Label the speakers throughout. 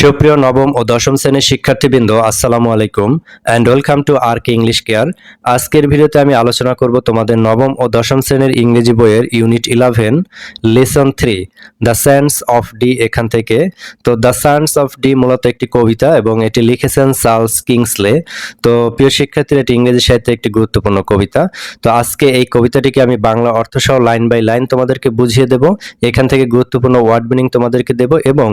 Speaker 1: সুপ্রিয় নবম ও দশম শ্রেণির শিক্ষার্থীবৃন্দ, আসসালামু আলাইকুম and welcome to R K English care আজকের ভিডিওতে আমি আলোচনা করব তোমাদের নবম ও দশম শ্রেণির ইংরেজি বইয়ের unit eleven lesson three the science of Dee এখান থেকে। তো দ্য সায়েন্স অফ ডি মূলত একটি কবিতা এবং এটি লিখেছেন চার্লস কিংসলে। তো, প্রিয় শিক্ষার্থীরা, এটি ইংরেজি সাহিত্যে একটি গুরুত্বপূর্ণ কবিতা। তো, আজকে এই কবিতাটিকে আমি বাংলা অর্থসহ লাইন বাই লাইন তোমাদেরকে বুঝিয়ে দেব। এখান থেকে গুরুত্বপূর্ণ ওয়ার্ড মিনিং তোমাদেরকে দেব এবং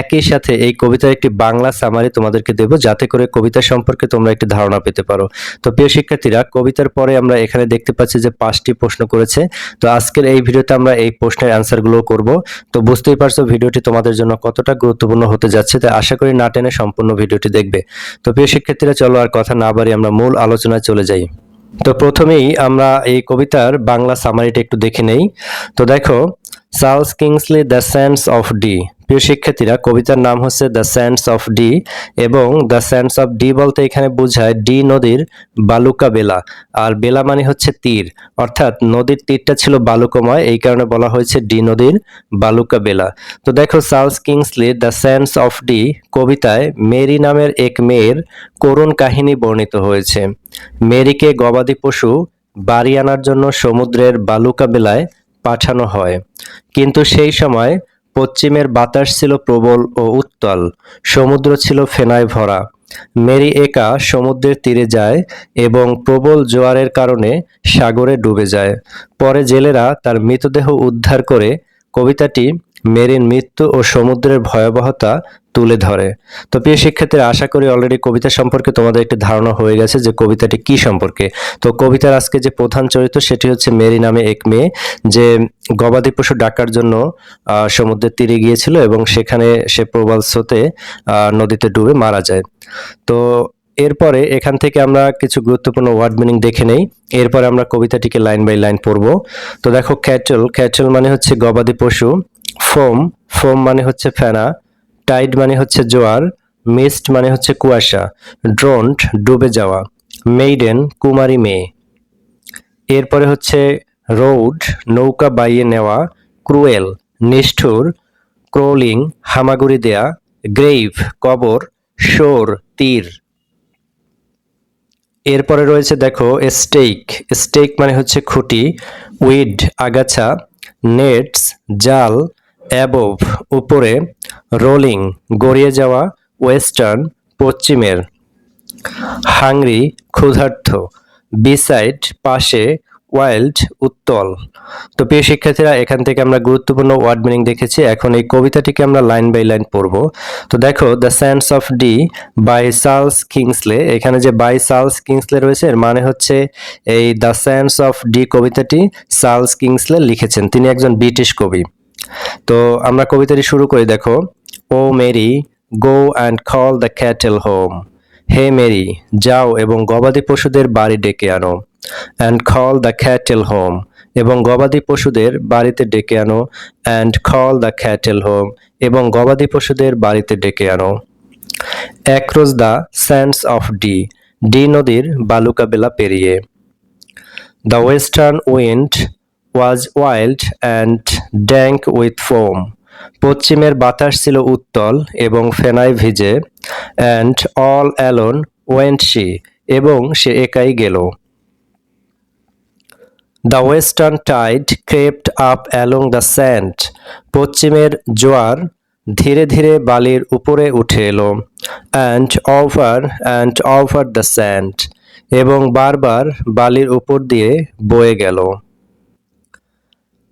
Speaker 1: একই সাথে এই কবিতার একটি বাংলা সামারি তোমাদেরকে দেব, যাতে করে কবিতা সম্পর্কে তোমরা একটি ধারণা পেতে পারো। তো প্রিয় শিক্ষার্থীরা, কবিতার পরে আমরা এখানে দেখতে পাচ্ছি যে পাঁচটি প্রশ্ন করেছে। তো আজকের এই ভিডিওতে আমরা এই প্রশ্নের অ্যান্সারগুলো করব। তো বুঝতেই পারছ ভিডিওটি তোমাদের জন্য কতটা গুরুত্বপূর্ণ হতে যাচ্ছে, তাই আশা করি না টেনে সম্পূর্ণ ভিডিওটি দেখবে। তো প্রিয় শিক্ষার্থীরা, চলো আর কথা না বাড়ি আমরা মূল আলোচনায় চলে যাই। তো প্রথমেই আমরা এই কবিতার বাংলা সামারিটা একটু দেখে নেই। তো দেখো Charles Kingsley the sands of Dee. প্রিয় শিক্ষার্থীরা, কবিতার নাম হচ্ছে দ্য স্যান্স অফ ডি এবং দ্য স্যান্স অফ ডি বলতে এখানে বোঝায় ডি নদীর বালুকা বেলা। আর বেলা মানে হচ্ছে তীর। অর্থাৎ নদীর তীরটা ছিল বালুকময়, এই কারণে বলা হয়েছে ডি নদীর বালুকা বেলা। তো দেখো Charles Kingsley the sands of Dee কবিতায় মেরি নামের এক মেয়ের করুণ কাহিনী বর্ণিত হয়েছে। মেরিকে গবাদি পশু বাড়ি আনার জন্য সমুদ্রের বালুকা বেলায় পাঠানো হয়। কিন্তু সেই সময় পশ্চিমের বাতাস ছিল প্রবল ও উত্তাল, সমুদ্র ছিল ফেনায় ভরা। মেরি একা সমুদ্রের তীরে যায় এবং প্রবল জোয়ারের কারণে সাগরে ডুবে যায়। পরে জেলেরা তার মৃতদেহ উদ্ধার করে কবিতাটি মেরির মৃত্যু ও সমুদ্রের ভয়াবহতা তুলে ধরে। তো প্রিয় শিক্ষার্থীরা, আশা করি অলরেডি কবিতা সম্পর্কে তোমাদের একটি ধারণা হয়ে গেছে যে কবিতাটি কি সম্পর্কে। তো কবিতার আজকে যে প্রধান চরিত্র, সেটি হচ্ছে মেরি নামে এক মেয়ে যে গবাদি পশু ডাকার জন্য সমুদ্রের তীরে গিয়েছিল এবং সেখানে সে প্রবল স্রোতে নদীতে ডুবে মারা যায়। তো এরপরে এখান থেকে আমরা কিছু গুরুত্বপূর্ণ ওয়ার্ড মিনিং দেখে নেই। এরপরে আমরা কবিতাটিকে লাইন বাই লাইন পড়ব। তো দেখো ক্যাটল ক্যাটল মানে হচ্ছে গবাদি পশু। ফোম ফোম মানে হচ্ছে ফেনা, টাইড মানে হচ্ছে জোয়ার, মিস্ট মানে হচ্ছে কুয়াশা, ড্রোন্ট ডুবে যাওয়া, মেইডেন কুমারী মেয়ে। এরপরে হচ্ছে রোড, নৌকা বাইয়ে নেওয়া, ক্রুয়েল, নিষ্ঠুর, ক্রোলিং, হামাগুড়ি দেয়া গ্রেভ কবর, শোর, তীর। এরপরে রয়েছে দেখো স্টেক স্টেক মানে হচ্ছে খুঁটি, উইড, আগাছা, নেটস, জাল অ্যাবোভ উপরে রোলিং গড়িয়ে যাওয়া ওয়েস্টার্ন পশ্চিমের। হাংরি ক্ষুধার্থ বিসাইড পাশে ওয়াইল্ড উত্তল। তো প্রিয় শিক্ষার্থীরা, এখান থেকে আমরা গুরুত্বপূর্ণ ওয়ার্ড মিনিং দেখেছি। এখন এই কবিতাটিকে আমরা লাইন বাই লাইন পড়ব। তো দেখো the sands of Dee by Charles Kingsley এখানে যে বাই চার্লস কিংসলে রয়েছে, এর মানে হচ্ছে এই দ্য স্যান্স অফ ডি কবিতাটি চার্লস কিংসলে লিখেছেন। তিনি একজন ব্রিটিশ কবি। তো আমরা কবিতাটি শুরু করি, দেখো। O Mary, go and call the cattle home. Hey Mary, যাও এবং গবাদি পশুদের বাড়ি ডেকে আনো and call the cattle home এবং গবাদি পশুদের বাড়িতে ডেকে আনো and call the cattle home এবং গবাদি পশুদের বাড়িতে ডেকে আনো। Across the sands of Dee Dee নদীর বালুকা বেলা পেরিয়ে। The western wind was wild and dank with foam পশ্চিমের বাতাস ছিল উত্তল এবং ফেনায় ভিজে and all alone went she এবং সে একাই গেল। The western tide crept up along the sand পশ্চিমের জোয়ার ধীরে ধীরে বালির উপরে উঠে এলো and over and over the sand এবং বারবার বালির উপর দিয়ে বয়ে গেল।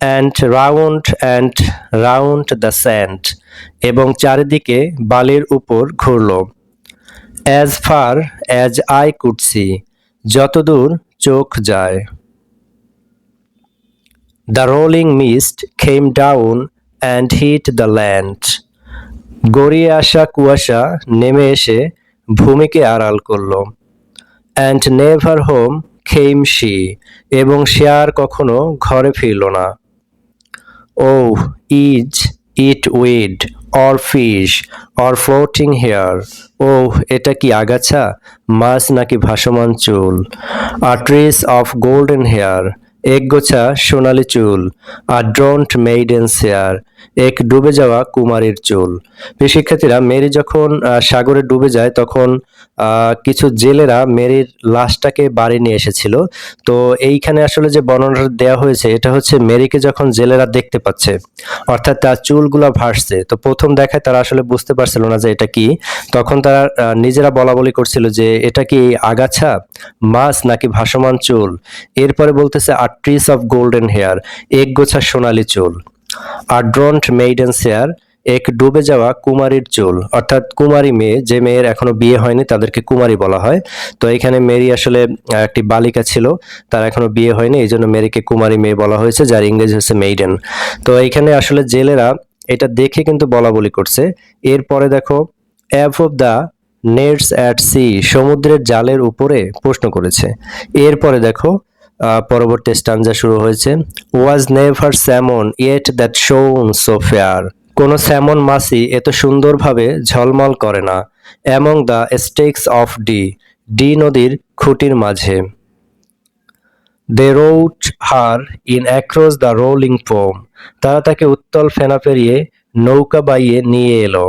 Speaker 1: And round and round the sand এবং চারিদিকে বালির উপর ঘুরল। As far as I could see যতদূর চোখ যায়। The rolling mist came down and hid the land গড়িয়ে আসা কুয়াশা নেমে এসে ভূমিকে আড়াল করল। And never home came she এবং সে আর কখনো ঘরে ফিরল না। O is it weed or fish or floating hair ও এটা কি আগাছা, মাছ নাকি ভাসমান চুল? A tress of golden hair একগোছা সোনালি চুল আর ড্রন্ট মেইডেন্স হেয়ার এক ডুবে যাওয়া কুমারীর চুল। প্রিয় শিক্ষার্থীরা, মেরি যখন সাগরে ডুবে যায়, তখন কিছু জেলেরা মেরির লাশটাকে বাড়ি নিয়ে এসেছিল। তো এইখানে আসলে যে বর্ণনাটা দেওয়া হয়েছে, এটা হচ্ছে মেরিকে যখন জেলেরা দেখতে পাচ্ছে, অর্থাৎ তার চুলগুলো ভাসছে, তো প্রথম দেখায় তারা আসলে বুঝতে পারছিল না যে এটা কি। তখন তারা নিজেরা বলা বলি করছিল যে এটা কি আগাছা, মাছ নাকি ভাসমান চুল? এরপরে বলতেছে a tress of golden hair এক গোছা সোনালী চুল। আর ড্রন্ট মেইডেন হেয়ার এক ডুবে যাওয়া কুমারীর চুল। অর্থাৎ কুমারী মেয়ে, যে মেয়ের এখনও বিয়ে হয়নি, তাদেরকে কুমারী বলা হয়। তো এখানে মেরি আসলে একটি বালিকা ছিল, তার এখনও বিয়ে হয়নি, এই জন্য মেরিকে কুমারী মেয়ে বলা হয়েছে, যার ইংরেজি হচ্ছে মেইডেন। তো এখানে আসলে জেলেরা এটা দেখে কিন্তু বলা বলি করছে। এরপরে দেখো above the nets at sea, সমুদ্রের জালের উপরে প্রশ্ন করেছে। এরপরে দেখো পরবর্তী স্টানজা শুরু হয়েছে। Was never salmon yet that shone so fair কোনো স্যামন মাসি এত সুন্দরভাবে ঝলমল করে না। Among the stakes of Dee Dee নদীর খুঁটির মাঝে। They rowed her in across the rolling foam তারা তাকে উত্তল ফেনা পেরিয়ে নৌকা বাইয়ে নিয়ে এলো।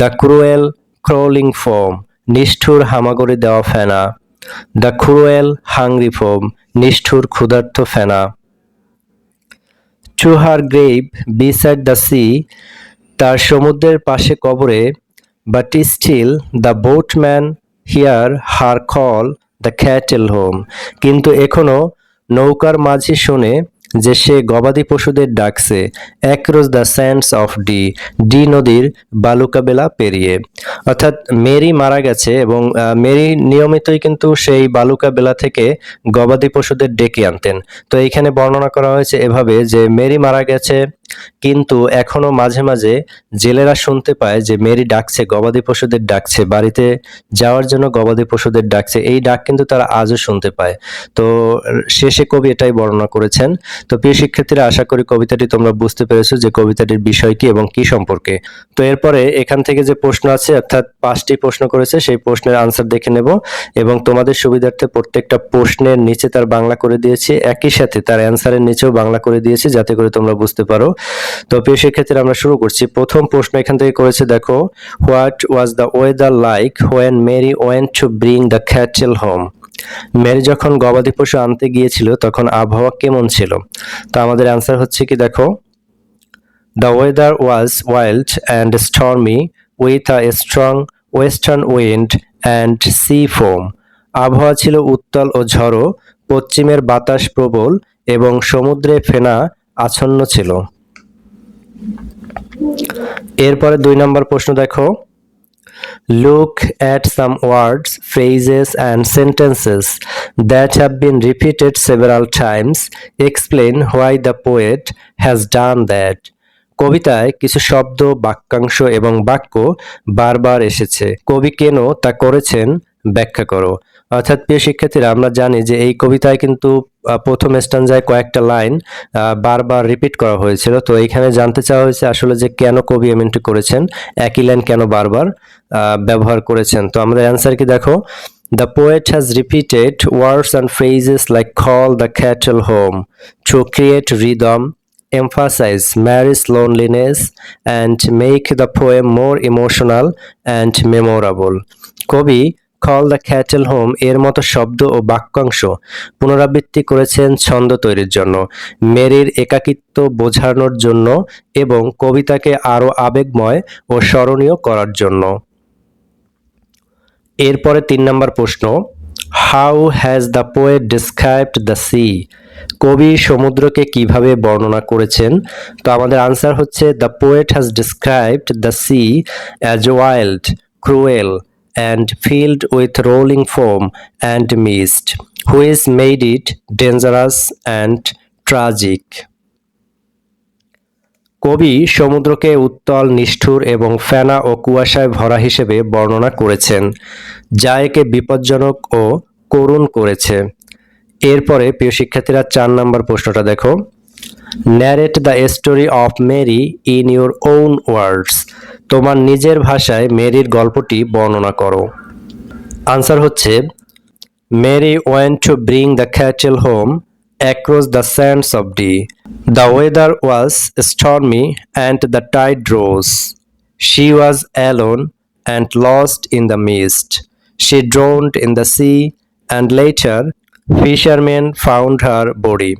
Speaker 1: দ্য ক্রুয়েল ক্রোলিং ফোম নিষ্ঠুর হামাগুড়ি দেওয়া ফেনা। দ্য ক্রুয়েল হাংরি ফোম নিষ্ঠুর ক্ষুধার্ত ফেনা। To her grave beside the sea তার সমুদ্রের পাশে কবরে but still the boatman hear her call the cattle home কিন্তু এখনও নৌকার মাঝি শুনে যে সে গবাদি পশুদের ডাকছে across the sands of Dee Dee নদীর বালুকাবেলা পেরিয়ে। অর্থাৎ মেরি মারা গেছে এবং মেরি নিয়মিতই কিন্তু সেই বালুকাবেলা থেকে গবাদি পশুদের ডেকে আনতেন। তো এইখানে বর্ণনা করা হয়েছে এভাবে যে মেরি মারা গেছে কিন্তু এখনও মাঝে মাঝে জেলেরা শুনতে পায় যে মেরি ডাকছে, গবাদি পশুদের ডাকছে, বাড়িতে যাওয়ার জন্য গবাদি পশুদের ডাকছে। এই ডাক কিন্তু তারা আজও শুনতে পায়। তো শেষে কবি এটাই বর্ণনা করেছেন, তো প্রিয় শিক্ষার্থীরা, আশা করি কবিতাটি তোমরা বুঝতে পেরেছ যে কবিতাটির বিষয় কি এবং কি সম্পর্কে। তো এরপরে এখান থেকে যে প্রশ্ন আছে, অর্থাৎ পাঁচটি প্রশ্ন করেছে, সেই প্রশ্নের আনসার দেখে নেব এবং তোমাদের সুবিধার্থে প্রত্যেকটা প্রশ্নের নিচে তার বাংলা করে দিয়েছি। একই সাথে তার অ্যান্সারের নিচেও বাংলা করে দিয়েছি, যাতে করে তোমরা বুঝতে পারো। তো প্রিয় শিক্ষার্থীরা, আমরা শুরু করছি। প্রথম প্রশ্ন এখান থেকে করেছে, দেখো, what was the weather like when Mary went to bring the cattle home? Mary যখন গবাদি পশু আনতে গিয়েছিল, তখন আবহাওয়া কেমন ছিল? তো আমাদের অ্যান্সার হচ্ছে কি, দেখো, the weather was wild and stormy with a strong western wind and sea foam. আবহাওয়া ছিল উত্তাল ও ঝড়ো, পশ্চিমের বাতাস প্রবল এবং সমুদ্রে ফেনা আচ্ছন্ন ছিল। এরপরে দুই নম্বর প্রশ্ন দেখো। Look at some words phrases and sentences that have been repeated several times explain why the poet has done that কবিতায় কিছু শব্দ, বাক্যাংশ এবং বাক্য বারবার এসেছে। কবি কেন তা করেছেন ব্যাখ্যা করো। অর্থাৎ প্রিয় শিক্ষার্থীরা, আমরা জানি যে এই কবিতায় কিন্তু প্রথম স্টানজায় কয়েকটা লাইন বারবার রিপিট করা হয়েছিল। তো এইখানে জানতে চাওয়া হয়েছে আসলে যে কেন কবি এমনটি করেছেন, একই লাইন কেন বারবার ব্যবহার করেছেন? তো আমাদের অ্যান্সার কি দেখো? The poet has repeated words and phrases like call the cattle home to create rhythm emphasize Mary's loneliness, and make the poem more emotional and memorable. কবি কল দ্য ক্যাটেল হোম এর মতো শব্দ ও বাক্যাংশ পুনরাবৃত্তি করেছেন ছন্দ তৈরির জন্য, মেরির একাকিত্ব বোঝানোর জন্য এবং কবিতাকে আরও আবেগময় ও স্মরণীয় করার জন্য। এরপরে তিন নম্বর প্রশ্ন how has the poet described the sea কবি সমুদ্রকে কীভাবে বর্ণনা করেছেন? তো আমাদের আনসার হচ্ছে the poet has described the sea as wild cruel and filled with rolling foam and mist which made it dangerous and tragic কবি সমুদ্রকে উত্তল, নিষ্ঠুর এবং ফেনা ও কুয়াশায় ভরা হিসেবে বর্ণনা করেছেন, যা একে বিপজ্জনক ও করুণ করেছে। এরপরে প্রিয় শিক্ষার্থীরা চার নম্বর প্রশ্নটা দেখো। Narrate the story of Mary in your own words তোমার নিজের ভাষায় মেরির গল্পটি বর্ণনা করো। আনসার হচ্ছে Mary went to bring the cattle home across the sands of Dee the weather was stormy and the tide rose she was alone and lost in the mist she drowned in the sea and later fisherman found her body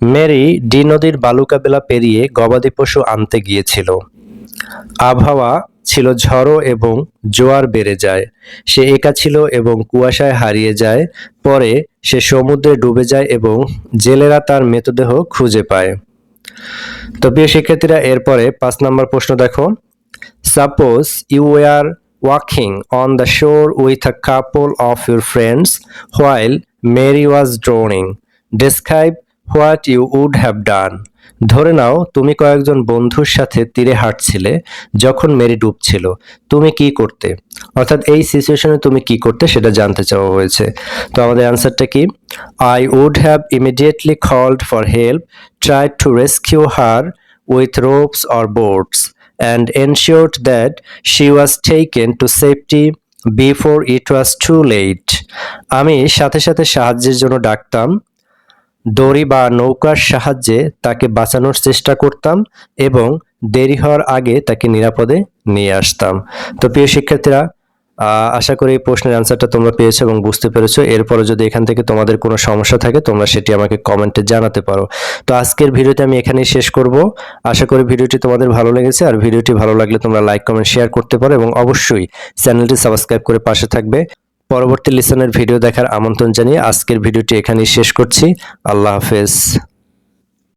Speaker 1: Mary Dee নদীর বালুকাবেলা পেরিয়ে গবাদি পশু আনতে গিয়েছিল। আবহাওয়া ছিল ঝড়ো এবং জোয়ার বেড়ে যায়। সে একা ছিল এবং কুয়াশায় হারিয়ে যায়। পরে সে সমুদ্রে ডুবে যায় এবং জেলেরা তার মৃতদেহ খুঁজে পায়। তো প্রিয় শিক্ষার্থীরা, এরপরে পাঁচ নম্বর প্রশ্ন দেখো। Suppose you are walking on the shore with a couple of your friends while Mary was drowning describe what you would have done. ধরে নাও, তুমি কয়েকজন বন্ধুর সাথে তীরে হাঁটছিলে যখন মেরি ডুবছিল। তুমি কি করতে? অর্থাৎ এই সিচুয়েশনে তুমি কি করতে সেটা জানতে চাওয়া হয়েছে। তো আমাদের অ্যান্সারটা কি? I would have immediately called for help try to rescue her with ropes or boats and ensured that she was taken to safety before it was too late আমি সাথে সাথে সাহায্যের জন্য ডাকতাম দড়ি বা নৌকার সাহায্যে তাকে বাঁচানোর চেষ্টা করতাম এবং দেরি হওয়ার আগে তাকে নিরাপদে নিয়ে আসতাম। তো প্রিয় শিক্ষার্থীরা আশা করি এই প্রশ্নের অ্যান্সারটা তোমরা পেয়েছ এবং বুঝতে পেরেছ। এরপরে যদি এখান থেকে তোমাদের কোনো সমস্যা থাকে, তোমরা সেটি আমাকে কমেন্টে জানাতে পারো। তো আজকের ভিডিওটি আমি এখানেই শেষ করব। আশা করি ভিডিওটি তোমাদের ভালো লেগেছে। আর ভিডিওটি ভালো লাগলে তোমরা লাইক, কমেন্ট শেয়ার করতে পারো এবং অবশ্যই চ্যানেলটি সাবস্ক্রাইব করে পাশে থাকবে। পরবর্তী লিসনের ভিডিও দেখার আমন্ত্রণ জানিয়ে আজকের ভিডিওটি এখানেই শেষ করছি। আল্লাহ হাফেজ।